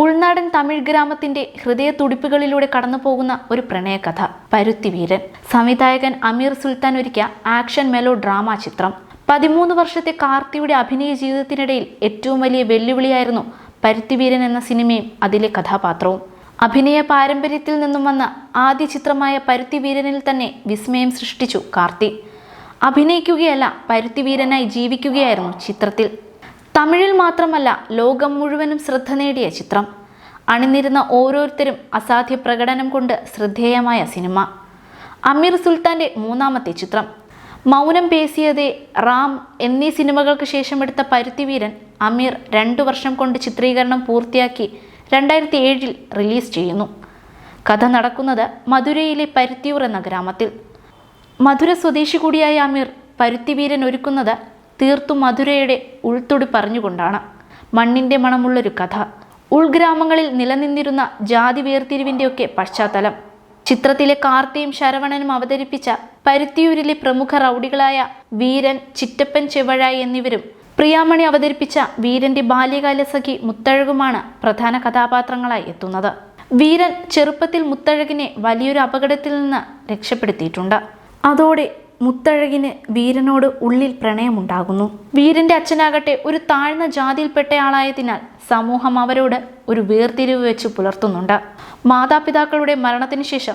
ഉൾനാടൻ തമിഴ് ഗ്രാമത്തിന്റെ ഹൃദയ തുടിപ്പുകളിലൂടെ കടന്നു പോകുന്ന ഒരു പ്രണയകഥ. പരുത്തിവീരൻ സംവിധായകൻ അമീർ സുൽത്താൻ ഒരുക്കിയ ആക്ഷൻ മെലോ ഡ്രാമ ചിത്രം. പതിമൂന്ന് വർഷത്തെ കാർത്തിയുടെ അഭിനയ ജീവിതത്തിനിടയിൽ ഏറ്റവും വലിയ വെല്ലുവിളിയായിരുന്നു പരുത്തിവീരൻ എന്ന സിനിമയും അതിലെ കഥാപാത്രവും. അഭിനയ പാരമ്പര്യത്തിൽ നിന്നും വന്ന ആദ്യ ചിത്രമായ പരുത്തിവീരനിൽ തന്നെ വിസ്മയം സൃഷ്ടിച്ചു കാർത്തി. അഭിനയിക്കുകയല്ല പരുത്തിവീരനായി ജീവിക്കുകയായിരുന്നു ചിത്രത്തിൽ. തമിഴിൽ മാത്രമല്ല ലോകം മുഴുവനും ശ്രദ്ധ നേടിയ ചിത്രം. അണിനിരുന്ന ഓരോരുത്തരും അസാധ്യ പ്രകടനം കൊണ്ട് ശ്രദ്ധേയമായ സിനിമ. അമീർ സുൽത്താന്റെ മൂന്നാമത്തെ ചിത്രം. മൗനം പേസിയതേ റാം എന്നീ സിനിമകൾക്ക് ശേഷം എടുത്ത പരുത്തിവീരൻ അമീർ രണ്ടു വർഷം കൊണ്ട് ചിത്രീകരണം പൂർത്തിയാക്കി രണ്ടായിരത്തി ഏഴിൽ റിലീസ് ചെയ്യുന്നു. കഥ നടക്കുന്നത് മധുരയിലെ പരുത്തിയൂർ എന്ന ഗ്രാമത്തിൽ. മധുര സ്വദേശി കൂടിയായ അമീർ പരുത്തിവീരൻ ഒരുക്കുന്നത് തീർത്തും മധുരയുടെ ഉൾത്തൊടി പറഞ്ഞുകൊണ്ടാണ് മണ്ണിന്റെ മണമുള്ളൊരു കഥ. ഉൾഗ്രാമങ്ങളിൽ നിലനിന്നിരുന്ന ജാതി വേർതിരിവിന്റെയൊക്കെ പശ്ചാത്തലം. ചിത്രത്തിലെ കാർത്തിയും ശരവണനും അവതരിപ്പിച്ച പരുത്തിയൂരിലെ പ്രമുഖ റൗഡികളായ വീരൻ ചിറ്റപ്പൻ ചെവഴായി എന്നിവരും പ്രിയാമണി അവതരിപ്പിച്ച വീരന്റെ ബാല്യകാല സഖി മുത്തഴകുമാണ് പ്രധാന കഥാപാത്രങ്ങളായി എത്തുന്നത്. വീരൻ ചെറുപ്പത്തിൽ മുത്തഴകിനെ വലിയൊരു അപകടത്തിൽ നിന്ന് രക്ഷപ്പെടുത്തിയിട്ടുണ്ട്. അതോടെ മുത്തഴകിന് വീരനോട് ഉള്ളിൽ പ്രണയമുണ്ടാകുന്നു. വീരന്റെ അച്ഛനാകട്ടെ ഒരു താഴ്ന്ന ജാതിയിൽപ്പെട്ടയാളായതിനാൽ സമൂഹം അവരോട് ഒരു വേർതിരിവ് വെച്ച് പുലർത്തുന്നുണ്ട്. മാതാപിതാക്കളുടെ മരണത്തിന് ശേഷം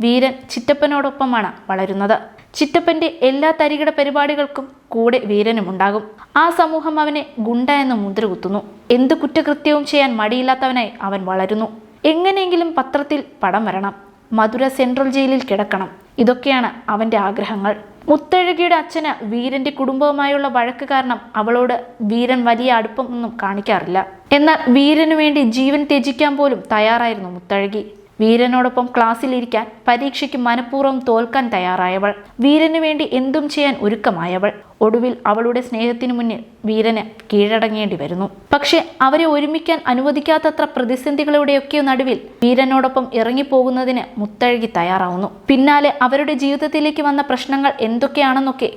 വീരൻ ചിറ്റപ്പനോടൊപ്പമാണ് വളരുന്നത്. ചിറ്റപ്പന്റെ എല്ലാ തരികിട പരിപാടികൾക്കും കൂടെ വീരനും ഉണ്ടാകും. ആ സമൂഹം അവനെ ഗുണ്ട എന്ന് മുദ്രകുത്തുന്നു എന്ത് കുറ്റകൃത്യവും ചെയ്യാൻ മടിയില്ലാത്തവനായി അവൻ വളരുന്നു. എങ്ങനെയെങ്കിലും പത്രത്തിൽ പടം വരണം. മധുര സെൻട്രൽ ജയിലിൽ കിടക്കണം. ഇതൊക്കെയാണ് അവന്റെ ആഗ്രഹങ്ങൾ. മുത്തഴകിയുടെ അച്ഛന് വീരന്റെ കുടുംബവുമായുള്ള വഴക്ക് കാരണം അവളോട് വീരൻ വലിയ അടുപ്പം അടുപ്പമൊന്നും കാണിക്കാറില്ല. എന്നാൽ വീരനു വേണ്ടി ജീവൻ ത്യജിക്കാൻ പോലും തയ്യാറായിരുന്നു മുത്തഴകി. വീരനോടൊപ്പം ക്ലാസ്സിലിരിക്കാൻ പരീക്ഷയ്ക്ക് മനഃപൂർവം തോൽക്കാൻ തയ്യാറായവൾ. വീരനു വേണ്ടി എന്തും ചെയ്യാൻ ഒരുക്കമായവൾ. ഒടുവിൽ അവളുടെ സ്നേഹത്തിനു മുന്നിൽ വീരന് കീഴടങ്ങേണ്ടി വരുന്നു. പക്ഷെ അവരെ ഒരുമിക്കാൻ അനുവദിക്കാത്തത്ര പ്രതിസന്ധികളുടെയൊക്കെ നടുവിൽ വീരനോടൊപ്പം ഇറങ്ങിപ്പോകുന്നതിന് മുത്തഴകി തയ്യാറാവുന്നു. പിന്നാലെ അവരുടെ ജീവിതത്തിലേക്ക് വന്ന പ്രശ്നങ്ങൾ എന്തൊക്കെയാണെന്നൊക്കെ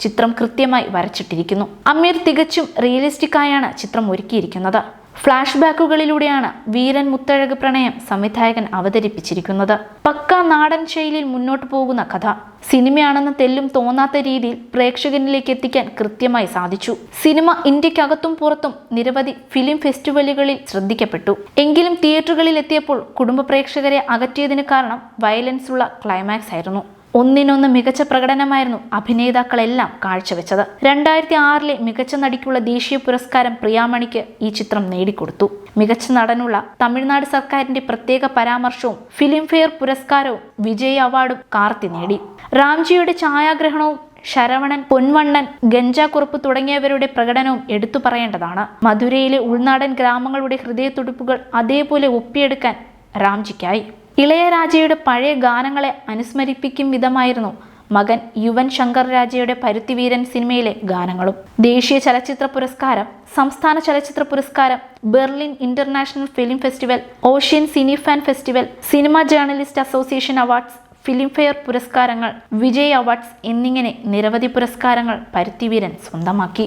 ചിത്രം കൃത്യമായി വരച്ചിട്ടിരിക്കുന്നു. അമീർ തികച്ചും റിയലിസ്റ്റിക് ആയാണ് ചിത്രം ഒരുക്കിയിരിക്കുന്നത്. ഫ്ലാഷ് ബാക്കുകളിലൂടെയാണ് വീരൻ മുത്തഴക് പ്രണയം സംവിധായകൻ അവതരിപ്പിച്ചിരിക്കുന്നത്. പക്ക നാടൻ ശൈലിയിൽ മുന്നോട്ടു പോകുന്ന കഥ. സിനിമയാണെന്ന് തെല്ലും തോന്നാത്ത രീതിയിൽ പ്രേക്ഷകനിലേക്ക് എത്തിക്കാൻ കൃത്യമായി സാധിച്ചു. സിനിമ ഇന്ത്യക്കകത്തും പുറത്തും നിരവധി ഫിലിം ഫെസ്റ്റിവലുകളിൽ ശ്രദ്ധിക്കപ്പെട്ടു. എങ്കിലും തിയേറ്ററുകളിൽ എത്തിയപ്പോൾ കുടുംബ പ്രേക്ഷകരെ അകറ്റിയതിന് കാരണം വയലൻസ് ഉള്ള ക്ലൈമാക്സ് ആയിരുന്നു ഒന്നിനൊന്ന് മികച്ച പ്രകടനമായിരുന്നു അഭിനേതാക്കളെല്ലാം കാഴ്ചവെച്ചത്. രണ്ടായിരത്തി ആറിലെ മികച്ച നടിക്കുള്ള ദേശീയ പുരസ്കാരം പ്രിയാമണിക്ക് ഈ ചിത്രം നേടിക്കൊടുത്തു. മികച്ച നടനുള്ള തമിഴ്നാട് സർക്കാരിന്റെ പ്രത്യേക പരാമർശവും ഫിലിംഫെയർ പുരസ്കാരവും വിജയ് അവാർഡും കാർത്തി നേടി. റാംജിയുടെ ഛായാഗ്രഹണവും ശരവണൻ പൊൻവണ്ണൻ ഗഞ്ചാക്കുറുപ്പ് തുടങ്ങിയവരുടെ പ്രകടനവും എടുത്തു പറയേണ്ടതാണ്. മധുരയിലെ ഉൾനാടൻ ഗ്രാമങ്ങളുടെ ഹൃദയത്തുടിപ്പുകൾ അതേപോലെ ഒപ്പിയെടുക്കാൻ റാംജിക്കായി. ഇളയരാജയുടെ പഴയ ഗാനങ്ങളെ അനുസ്മരിപ്പിക്കും വിധമായിരുന്നു മകൻ യുവൻ ശങ്കർ രാജയുടെ പരുത്തിവീരൻ സിനിമയിലെ ഗാനങ്ങളും. ദേശീയ ചലച്ചിത്ര പുരസ്കാരം സംസ്ഥാന ചലച്ചിത്ര പുരസ്കാരം Berlin international film festival ocean cine fan festival cinema journalist association awards Filmfare പുരസ്കാരങ്ങൾ വിജയ് അവാർഡ്സ് എന്നിങ്ങനെ നിരവധി പുരസ്കാരങ്ങൾ പരുത്തിവീരൻ സ്വന്തമാക്കി.